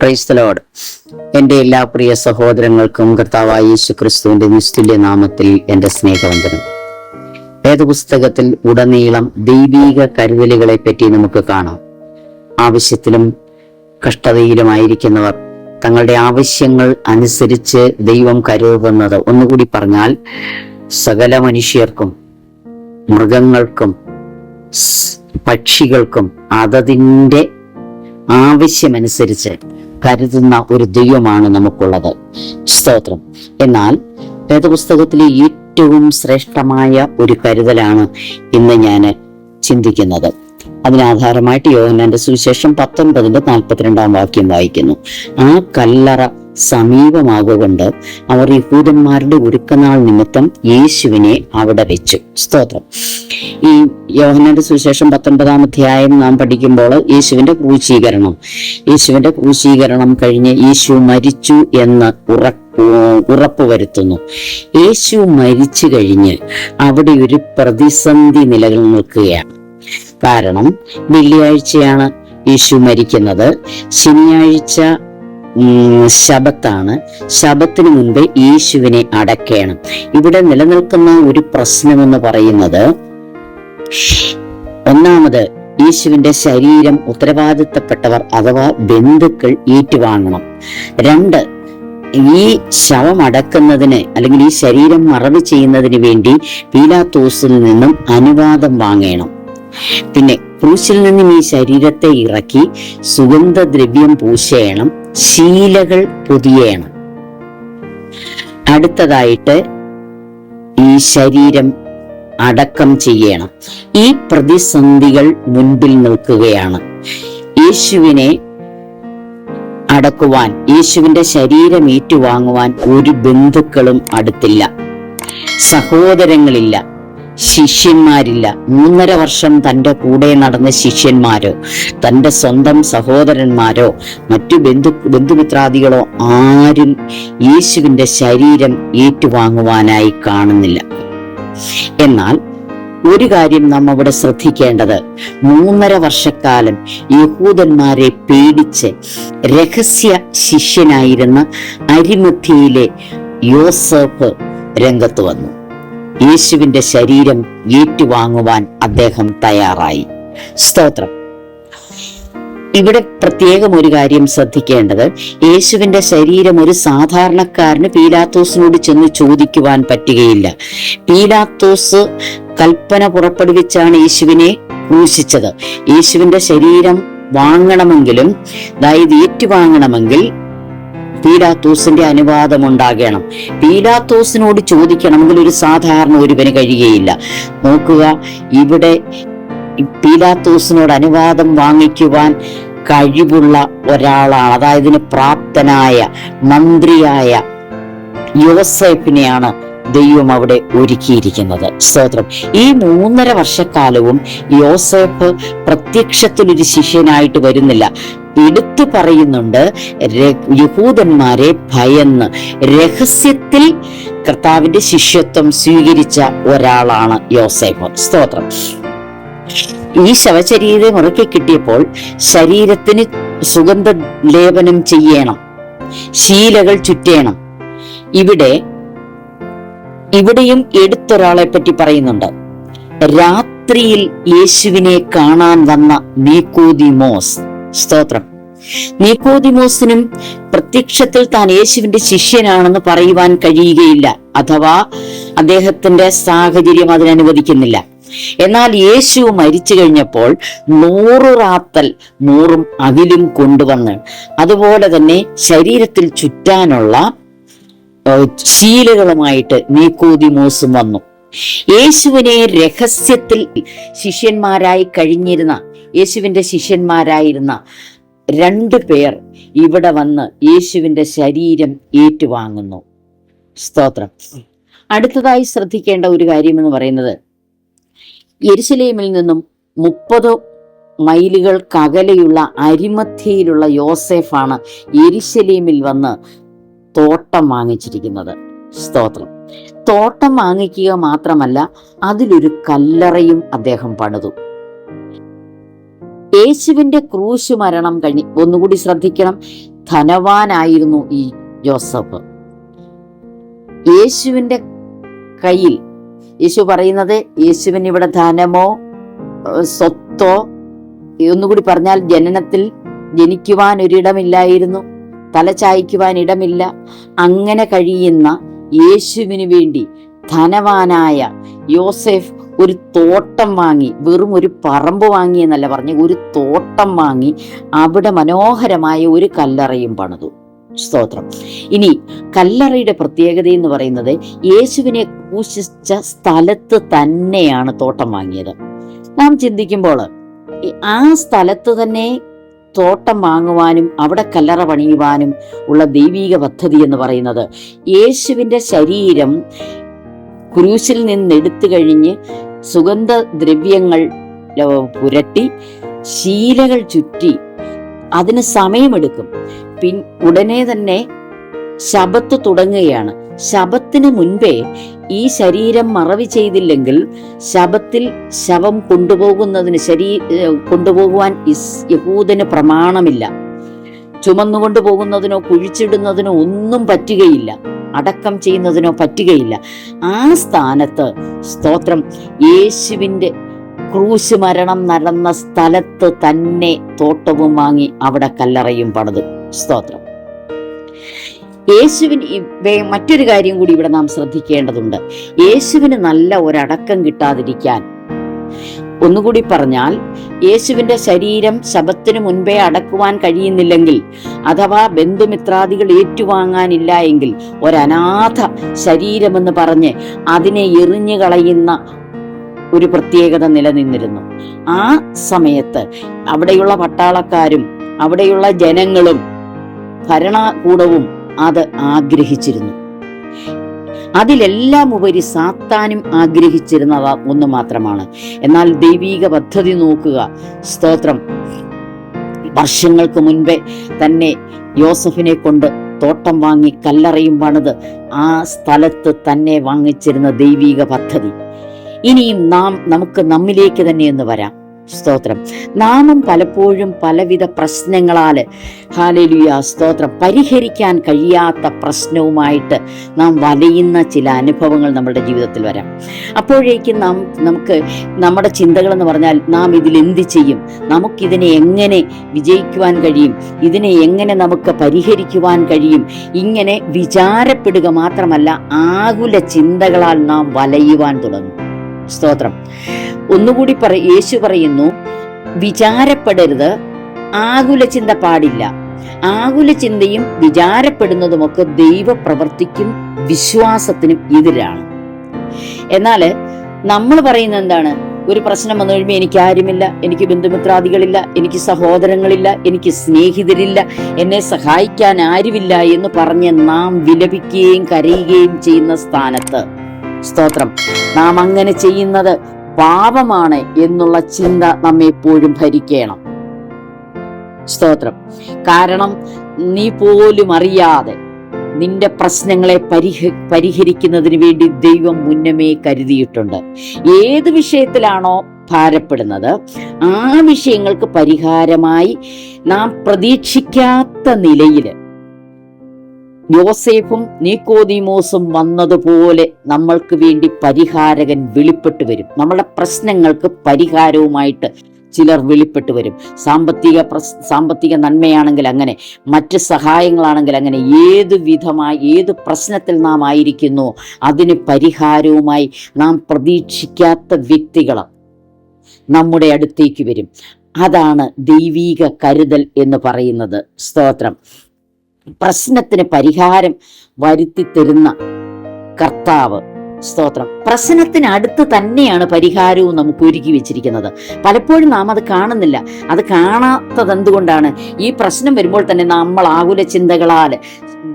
ക്രൈസ്തലോട് എന്റെ എല്ലാ പ്രിയ സഹോദരങ്ങൾക്കും കർത്താവായ യേശു ക്രിസ്തുവിന്റെ നിസ്തുല്യ നാമത്തിൽ എന്റെ സ്നേഹവന്ദനം. വേദപുസ്തകത്തിൽ ഉടനീളം ദൈവീക കരുതലുകളെ പറ്റി നമുക്ക് കാണാം. ആവശ്യത്തിലും കഷ്ടതയിലുമായിരിക്കുന്നവർ തങ്ങളുടെ ആവശ്യങ്ങൾ അനുസരിച്ച് ദൈവം കരുതുന്നത് ഒന്നുകൂടി പറഞ്ഞാൽ സകല മനുഷ്യർക്കും മൃഗങ്ങൾക്കും പക്ഷികൾക്കും അതതിന്റെ ആവശ്യമനുസരിച്ച് കരുതുന്ന ഒരു ദൈവമാണ് നമുക്കുള്ളത്. സ്തോത്രം. എന്നാൽ വേദപുസ്തകത്തിലെ ഏറ്റവും ശ്രേഷ്ഠമായ ഒരു കരുതലാണ് ഇന്ന് ഞാൻ ചിന്തിക്കുന്നത്. അതിനാധാരമായിട്ട് യോഹനാന്റെ സുവിശേഷം പത്തൊൻപതിന്റെ നാൽപ്പത്തിരണ്ടാം വാക്യം വായിക്കുന്നു. ആ കല്ലറ സമീപമാകൊണ്ട് അവർ യഹൂദന്മാരുടെ ഒരുക്കനാൾ നിമിത്തം യേശുവിനെ അവിടെ വെച്ചു. സ്തോത്രം. ഈ യോഹനയുടെ സുവിശേഷം പത്തൊൻപതാം അധ്യായം നാം പഠിക്കുമ്പോൾ യേശുവിന്റെ ക്രൂശീകരണം. യേശുവിന്റെ ക്രൂശീകരണം കഴിഞ്ഞ് യേശു മരിച്ചു എന്ന് ഉറപ്പ് വരുത്തുന്നു. യേശു മരിച്ചു കഴിഞ്ഞ് അവിടെ ഒരു പ്രതിസന്ധി നിലനിൽക്കുകയാണ് കാരണം വെള്ളിയാഴ്ചയാണ് യേശു മരിക്കുന്നത്. ശനിയാഴ്ച ശബത്താണ്. ശബത്തിന് മുൻപ് യേശുവിനെ അടക്കണം. ഇവിടെ നിലനിൽക്കുന്ന ഒരു പ്രശ്നമെന്ന് പറയുന്നത് ഒന്നാമത് യേശുവിന്റെ ശരീരം ഉത്തരവാദിത്തപ്പെട്ടവർ അഥവാ ബന്ധുക്കൾ ഏറ്റുവാങ്ങണം. രണ്ട് ഈ ശവം അടക്കുന്നതിന് അല്ലെങ്കിൽ ഈ ശരീരം മറവ് ചെയ്യുന്നതിന് വേണ്ടി പീലാത്തോസിൽ നിന്നും അനുവാദം വാങ്ങണം. പിന്നെ ക്രൂശിൽ നിന്നും ഈ ശരീരത്തെ ഇറക്കി സുഗന്ധദ്രവ്യം പൂശയണം ശീലകൾ പുതിയാണ്. അടുത്തതായിട്ട് ഈ ശരീരം അടക്കം ചെയ്യണം. ഈ പ്രതിസന്ധികൾ മുൻപിൽ നിൽക്കുകയാണ്. യേശുവിനെ അടക്കുവാൻ യേശുവിന്റെ ശരീരം ഏറ്റുവാങ്ങുവാൻ ഒരു ബന്ധുക്കളും അടുത്തില്ല. സഹോദരങ്ങളില്ല. ശിഷ്യന്മാരില്ല. മൂന്നര വർഷം തന്റെ കൂടെ നടന്ന ശിഷ്യന്മാരോ തന്റെ സ്വന്തം സഹോദരന്മാരോ മറ്റു ബന്ധു ബന്ധുമിത്രാദികളോ ആരും യേശുവിന്റെ ശരീരം ഏറ്റുവാങ്ങുവാനായി കാണുന്നില്ല. എന്നാൽ ഒരു കാര്യം നാം അവിടെ ശ്രദ്ധിക്കേണ്ടത്. മൂന്നര വർഷക്കാലം യഹൂദന്മാരെ പേടിച്ച് രഹസ്യ ശിഷ്യനായിരുന്ന അരിമധ്യയിലെ യോസഫ് രംഗത്ത് വന്നു. യേശുവിന്റെ ശരീരം ഏറ്റുവാങ്ങുവാൻ അദ്ദേഹം തയ്യാറായി. സ്തോത്രം. ഇവിടെ പ്രത്യേകം ഒരു കാര്യം ശ്രദ്ധിക്കേണ്ടത് യേശുവിന്റെ ശരീരം ഒരു സാധാരണക്കാരന് പീലാത്തോസിനോട് ചെന്ന് ചോദിക്കുവാൻ പറ്റുകയില്ല. പീലാത്തോസ് കൽപ്പന പുറപ്പെടുവിച്ചാണ് യേശുവിനെ ക്രൂശിച്ചത്. യേശുവിന്റെ ശരീരം വാങ്ങണമെങ്കിലും അതായത് ഏറ്റുവാങ്ങണമെങ്കിൽ പീലാത്തോസിന്റെ അനുവാദം ഉണ്ടാകണം പീലാത്തോസിനോട് ചോദിക്കണമെങ്കിൽ ഒരു സാധാരണ ഒരുവന് കഴിയുകയില്ല. നോക്കുക ഇവിടെ പീലാത്തോസിനോട് അനുവാദം വാങ്ങിക്കുവാൻ കഴിവുള്ള ഒരാളാണ്. അതായത് പ്രാപ്തനായ മന്ത്രിയായ യോസേപ്പിനെയാണ് ദൈവം അവിടെ ഒരുക്കിയിരിക്കുന്നത്. സ്തോത്രം. ഈ മൂന്നര വർഷക്കാലവും യോസേപ്പ് പ്രത്യക്ഷത്തിൽ ഒരു ശിഷ്യനായിട്ട് വരുന്നില്ല. എടുത്തു പറയുന്നുണ്ട് യഹൂദന്മാരെ ഭയന്ന്. രഹസ്യത്തിൽ കർത്താവിന്റെ ശിഷ്യത്വം സ്വീകരിച്ച ഒരാളാണ് യോസേപ്പ് സ്തോത്രം. ഈ ശവശരീരം ഇറക്കി കിട്ടിയപ്പോൾ ശരീരത്തിന് സുഗന്ധ ലേപനം ചെയ്യണം. ശീലകൾ ചുറ്റേണം. ഇവിടെ ഇവിടെയും എടുത്തൊരാളെ പറ്റി പറയുന്നുണ്ട്. രാത്രിയിൽ യേശുവിനെ കാണാൻ വന്ന നീക്കോദിമോസ്. സ്തോത്രം. നീക്കോദിമോസിനും പ്രത്യക്ഷത്തിൽ താൻ യേശുവിന്റെ ശിഷ്യനാണെന്ന് പറയുവാൻ കഴിയുകയില്ല. അഥവാ അദ്ദേഹത്തിന്റെ സാഹചര്യം അതിനനുവദിക്കുന്നില്ല എന്നാൽ യേശു മരിച്ചു കഴിഞ്ഞപ്പോൾ നൂറ് റാത്തൽ നൂറും അതിലും കൊണ്ടുവന്ന് അതുപോലെ തന്നെ ശരീരത്തിൽ ചുറ്റാനുള്ള ശീലകളുമായിട്ട് നീക്കോദിമോസും വന്നു. യേശുവിനെ രഹസ്യത്തിൽ ശിഷ്യന്മാരായി കഴിഞ്ഞിരുന്ന യേശുവിന്റെ ശിഷ്യന്മാരായിരുന്ന രണ്ടു പേർ ഇവിടെ വന്ന് യേശുവിന്റെ ശരീരം ഏറ്റുവാങ്ങുന്നു. സ്തോത്രം. അടുത്തതായി ശ്രദ്ധിക്കേണ്ട ഒരു കാര്യം എന്ന് പറയുന്നത് യരിശലേമിൽ നിന്നും മുപ്പത് മൈലുകൾക്കകലെയുള്ള അരിമധ്യയിലുള്ള യോസെഫാണ് എരിശലീമിൽ വന്ന് തോട്ടം വാങ്ങിച്ചിരിക്കുന്നത്. സ്തോത്രം. തോട്ടം വാങ്ങിക്കുക മാത്രമല്ല അതിലൊരു കല്ലറയും അദ്ദേഹം പണിതു. യേശുവിന്റെ ക്രൂശ് മരണം കഴിഞ്ഞ് ഒന്നുകൂടി ശ്രദ്ധിക്കണം. ധനവാനായിരുന്നു ഈ ജോസഫ് യേശുവിന്റെ കയ്യിൽ യേശു പറയുന്നത് യേശുവിന് ഇവിടെ ധനമോ സ്വത്തോ ഒന്നുകൂടി പറഞ്ഞാൽ ജനനത്തിൽ ജനിക്കുവാൻ ഒരിടമില്ലായിരുന്നു. തല ഇടമില്ല. അങ്ങനെ കഴിയുന്ന യേശുവിന് വേണ്ടി ധനവാനായ യോസെഫ് ഒരു തോട്ടം വാങ്ങി വെറും ഒരു പറമ്പ് വാങ്ങി എന്നല്ല പറഞ്ഞ് ഒരു തോട്ടം വാങ്ങി അവിടെ മനോഹരമായ ഒരു കല്ലറയും പണിതു. സ്തോത്രം. ഇനി കല്ലറയുടെ പ്രത്യേകത എന്ന് പറയുന്നത് യേശുവിനെ കൂശിച്ച സ്ഥലത്ത് തന്നെയാണ് തോട്ടം വാങ്ങിയത്. നാം ചിന്തിക്കുമ്പോൾ ആ സ്ഥലത്ത് തന്നെ തോട്ടം വാങ്ങുവാനും അവിടെ കല്ലറ പണിയുവാനും ഉള്ള ദൈവീക പദ്ധതി എന്ന് പറയുന്നത്. യേശുവിന്റെ ശരീരം ക്രൂശിൽ നിന്നെടുത്തു കഴിഞ്ഞ് സുഗന്ധ ദ്രവ്യങ്ങൾ പുരട്ടി ശീലകൾ ചുറ്റി അതിന് സമയമെടുക്കും. പിൻ ഉടനെ തന്നെ ശബത്ത് തുടങ്ങുകയാണ്. ശബത്തിന് മുൻപേ ഈ ശരീരം മറവി ചെയ്തില്ലെങ്കിൽ ശബത്തിൽ ശവം കൊണ്ടുപോകുന്നതിന് ശരീ കൊണ്ടുപോകുവാൻ ഇസ് യഹൂദന് പ്രമാണമില്ല. ചുമന്നുകൊണ്ട് പോകുന്നതിനോ കുഴിച്ചിടുന്നതിനോ ഒന്നും പറ്റുകയില്ല. അടക്കം ചെയ്യുന്നതിനോ പറ്റുകയില്ല. ആ സ്ഥാനത്ത് സ്തോത്രം യേശുവിന്റെ ക്രൂശ് മരണം നടന്ന സ്ഥലത്ത് തന്നെ തോട്ടവും വാങ്ങി അവിടെ കല്ലറയും പണിതു. സ്തോത്രം. യേശുവിന് മറ്റൊരു കാര്യം കൂടി ഇവിടെ നാം ശ്രദ്ധിക്കേണ്ടതുണ്ട്. യേശുവിന് നല്ല ഒരടക്കം കിട്ടാതിരിക്കാൻ. ഒന്നുകൂടി പറഞ്ഞാൽ യേശുവിന്റെ ശരീരം ശബത്തിനു മുൻപേ അടക്കുവാൻ കഴിയുന്നില്ലെങ്കിൽ അഥവാ ബന്ധുമിത്രാദികൾ ഏറ്റുവാങ്ങാനില്ല എങ്കിൽ ഒരനാഥ ശരീരമെന്ന് പറഞ്ഞ് അതിനെ എറിഞ്ഞു കളയുന്ന ഒരു പ്രത്യേകത നിലനിന്നിരുന്നു. ആ സമയത്ത് അവിടെയുള്ള പട്ടാളക്കാരും അവിടെയുള്ള ജനങ്ങളും ഭരണകൂടവും അത് ആഗ്രഹിച്ചിരുന്നു. അതിലെല്ലാം ഉപരി സാത്താനും ആഗ്രഹിച്ചിരുന്നവ ഒന്ന് മാത്രമാണ്. എന്നാൽ ദൈവീക പദ്ധതി നോക്കുക. സ്തോത്രം. വർഷങ്ങൾക്ക് മുൻപേ തന്നെ യോസഫിനെ കൊണ്ട് തോട്ടം വാങ്ങി കല്ലറയും പണിത് ആ സ്ഥലത്ത് തന്നെ വാങ്ങിച്ചിരുന്ന ദൈവീക പദ്ധതി. ഇനിയും നാം നമുക്ക് നമ്മിലേക്ക് തന്നെ ഒന്ന് വരാം. സ്തോത്രം. നാമും പലപ്പോഴും പലവിധ പ്രശ്നങ്ങളാൽ ഹാലലുയ സ്തോത്രം പരിഹരിക്കാൻ കഴിയാത്ത പ്രശ്നവുമായിട്ട് നാം വലയുന്ന ചില അനുഭവങ്ങൾ നമ്മുടെ ജീവിതത്തിൽ വരാം. അപ്പോഴേക്കും നാം നമുക്ക് നമ്മുടെ ചിന്തകൾ എന്ന് പറഞ്ഞാൽ നാം ഇതിൽ എന്ത് ചെയ്യും? നമുക്കിതിനെ എങ്ങനെ വിജയിക്കുവാൻ കഴിയും? ഇതിനെ എങ്ങനെ നമുക്ക് പരിഹരിക്കുവാൻ കഴിയും? ഇങ്ങനെ വിചാരപ്പെടുക മാത്രമല്ല ആകുല ചിന്തകളാൽ നാം വലയുവാൻ തുടങ്ങും. സ്തോത്രം. ഒന്നുകൂടി പറ യേശു പറയുന്നു വിചാരപ്പെടരുത് ആകുല ചിന്ത പാടില്ല. ആകുല ചിന്തയും വിചാരപ്പെടുന്നതുമൊക്കെ ദൈവപ്രവർത്തിക്കും വിശ്വാസത്തിനും എതിരാണ്. എന്നാൽ നമ്മൾ പറയുന്നത് എന്താണ്? ഒരു പ്രശ്നം വന്നു കഴിയുമ്പോൾ എനിക്ക് ആരുമില്ല എനിക്ക് ബന്ധുമിത്രാദികളില്ല എനിക്ക് സഹോദരങ്ങളില്ല എനിക്ക് സ്നേഹിതരില്ല എന്നെ സഹായിക്കാൻ ആരുമില്ല എന്ന് പറഞ്ഞ് നാം വിലപിക്കുകയും കരയുകയും ചെയ്യുന്ന സ്ഥാനത്ത് സ്തോത്രം. നാം അങ്ങനെ ചെയ്യുന്നത് പാപമാണ് എന്നുള്ള ചിന്ത നമ്മെ എപ്പോഴും ഭരിക്കണം. സ്തോത്രം. കാരണം നീ പോലും അറിയാതെ നിന്റെ പ്രശ്നങ്ങളെ പരിഹ പരിഹരിക്കുന്നതിന് വേണ്ടി ദൈവം മുന്നമേ കരുതിയിട്ടുണ്ട്. ഏത് വിഷയത്തിലാണോ ഭാരപ്പെടുന്നത് ആ വിഷയങ്ങൾക്ക് പരിഹാരമായി നാം പ്രതീക്ഷിക്കാത്ത നിലയിൽ യോസേഫും നീക്കോദിമോസും വന്നതുപോലെ നമ്മൾക്ക് വേണ്ടി പരിഹാരകൻ വെളിപ്പെട്ടു വരും. നമ്മുടെ പ്രശ്നങ്ങൾക്ക് പരിഹാരവുമായിട്ട് ചിലർ വെളിപ്പെട്ടു വരും. സാമ്പത്തിക പ്രസ് സാമ്പത്തിക നന്മയാണെങ്കിൽ അങ്ങനെ മറ്റ് സഹായങ്ങളാണെങ്കിൽ അങ്ങനെ ഏത് വിധമായി ഏത് പ്രശ്നത്തിൽ നാം ആയിരിക്കുന്നു അതിന് പരിഹാരവുമായി നാം പ്രതീക്ഷിക്കാത്ത വ്യക്തികൾ നമ്മുടെ അടുത്തേക്ക് വരും. അതാണ് ദൈവീക കരുതൽ എന്ന് പറയുന്നത്. സ്തോത്രം. പ്രശ്നത്തിന് പരിഹാരം വരുത്തി തരുന്ന കർത്താവ്. സ്തോത്രം. പ്രശ്നത്തിന് അടുത്ത് തന്നെയാണ് പരിഹാരവും നമുക്ക് ഒരുക്കി വെച്ചിരിക്കുന്നത്. പലപ്പോഴും നാം അത് കാണുന്നില്ല. അത് കാണാത്തത് എന്തുകൊണ്ടാണ്? ഈ പ്രശ്നം വരുമ്പോൾ തന്നെ നമ്മൾ ആകുല ചിന്തകളാൽ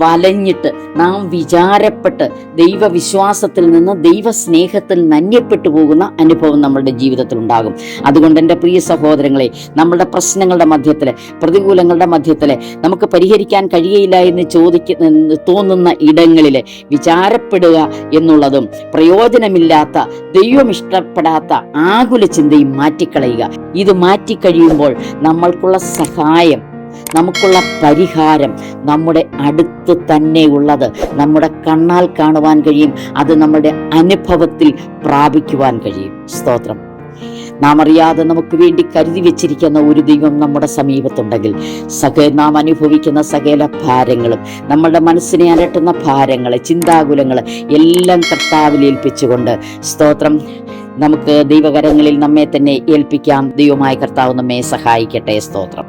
വലഞ്ഞിട്ട് നാം വിചാരപ്പെട്ട് ദൈവവിശ്വാസത്തിൽ നിന്ന് ദൈവസ്നേഹത്തിൽ നന്യപ്പെട്ടു പോകുന്ന അനുഭവം നമ്മളുടെ ജീവിതത്തിൽ ഉണ്ടാകും. അതുകൊണ്ട് എന്റെ പ്രിയ സഹോദരങ്ങളെ നമ്മളുടെ പ്രശ്നങ്ങളുടെ മധ്യത്തിൽ പ്രതികൂലങ്ങളുടെ മധ്യത്തിൽ നമുക്ക് പരിഹരിക്കാൻ കഴിയയില്ല എന്ന് ചോദിക്കുന്ന തോന്നുന്ന ഇടങ്ങളിൽ വിചാരപ്പെടുക എന്നുള്ളതും പ്രയോജനമില്ലാത്ത ദൈവം ഇഷ്ടപ്പെടാത്ത ആകുല ചിന്തയും മാറ്റിക്കളയുക. ഇത് മാറ്റിക്കഴിയുമ്പോൾ നമ്മൾക്കുള്ള സഹായം നമുക്കുള്ള പരിഹാരം നമ്മുടെ അടുത്ത് തന്നെ ഉള്ളത് നമ്മുടെ കണ്ണാൽ കാണുവാൻ കഴിയും അത് നമ്മുടെ അനുഭവത്തിൽ പ്രാപിക്കുവാൻ കഴിയും. സ്തോത്രം. നാം അറിയാതെ നമുക്ക് വേണ്ടി കരുതി വെച്ചിരിക്കുന്ന ഒരു ദൈവം നമ്മുടെ സമീപത്തുണ്ടെങ്കിൽ സക നാം അനുഭവിക്കുന്ന സകല ഭാരങ്ങളും നമ്മളുടെ മനസ്സിനെ അലട്ടുന്ന ഭാരങ്ങൾ ചിന്താകുലങ്ങൾ എല്ലാം കർത്താവിൽ ഏൽപ്പിച്ചുകൊണ്ട് സ്തോത്രം. നമുക്ക് ദൈവകരങ്ങളിൽ നമ്മെ തന്നെ ഏൽപ്പിക്കാം. ദൈവമായ കർത്താവ് നമ്മെ സഹായിക്കട്ടെ. സ്തോത്രം.